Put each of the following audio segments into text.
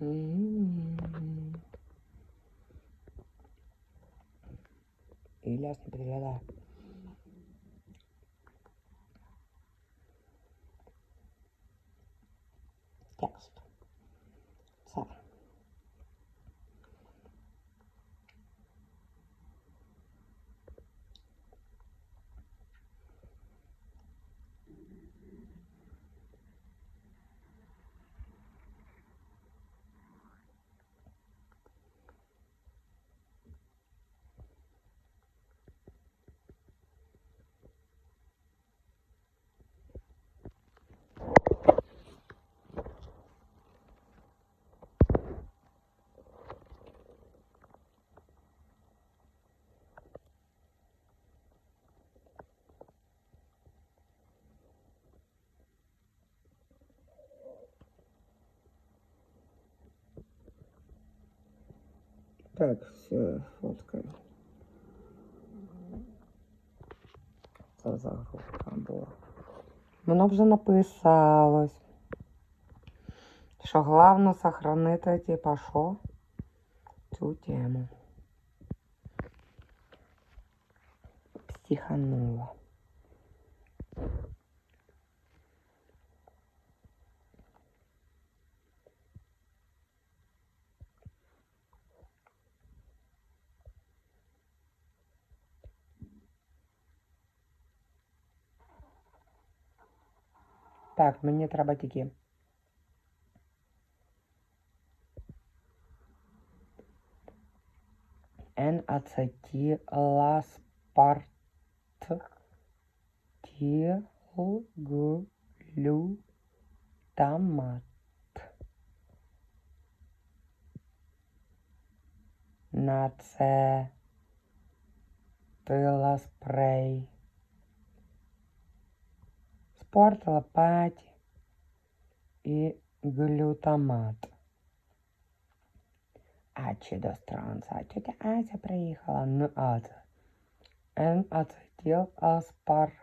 Mm. Y la siempre la da. Yes. Так, все, фоткаю. Це за група була. Воно вже написалось. Що головне сохранити, типа, що? Цю тему. Психанула. Так, мені треба тільки. Н-ацетиласпартилглютамат. На це спрей. Спорт, лопаті і глютамат. А чи до странца? Тетя Ася приїхала на АЦ. Н ацетил аспартате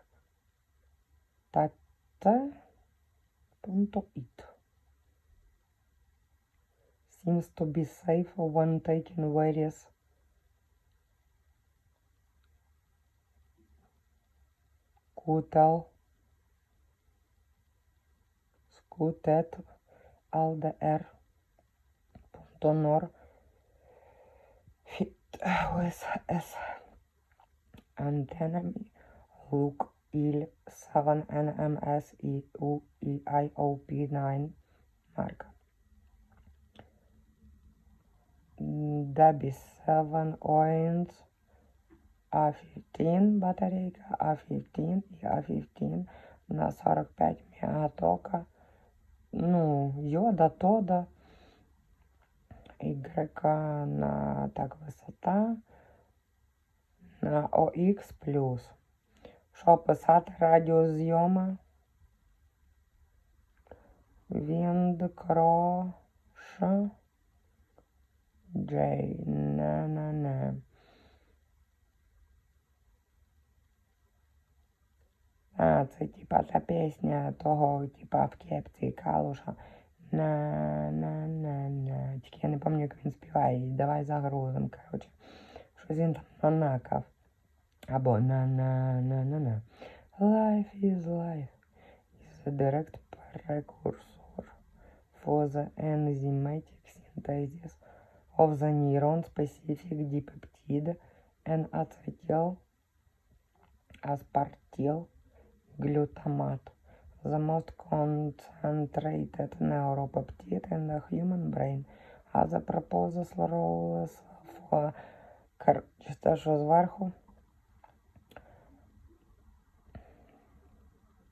пункто ит. Seems to be safe when taking various Kutel Skutet LDR .nor fit with S antennami look il 7 NMS EU EIOP 9 mark Debbie 7 Owens А15 батарейка, А15 і А15 на 45 мегатока. Ну, йода, тода. Y на так висота. На OX Що писати радіус зйома? Віндкрош Джей. Не-не-не. А, це типа та пісня того, типа в кепці Калуша. На на на на Тільки я не пам'ятаю, як він співає. Давай загрузим, коротше. Щось він там нанакав. Або на на на на на Life is life is a direct precursor for the enzymatic synthesis of the neuron specific dipeptide and acetyl aspartyl glutamat, the most concentrated neuropeptide in the human brain. Other proposals roles for... Короче, те, що зверху.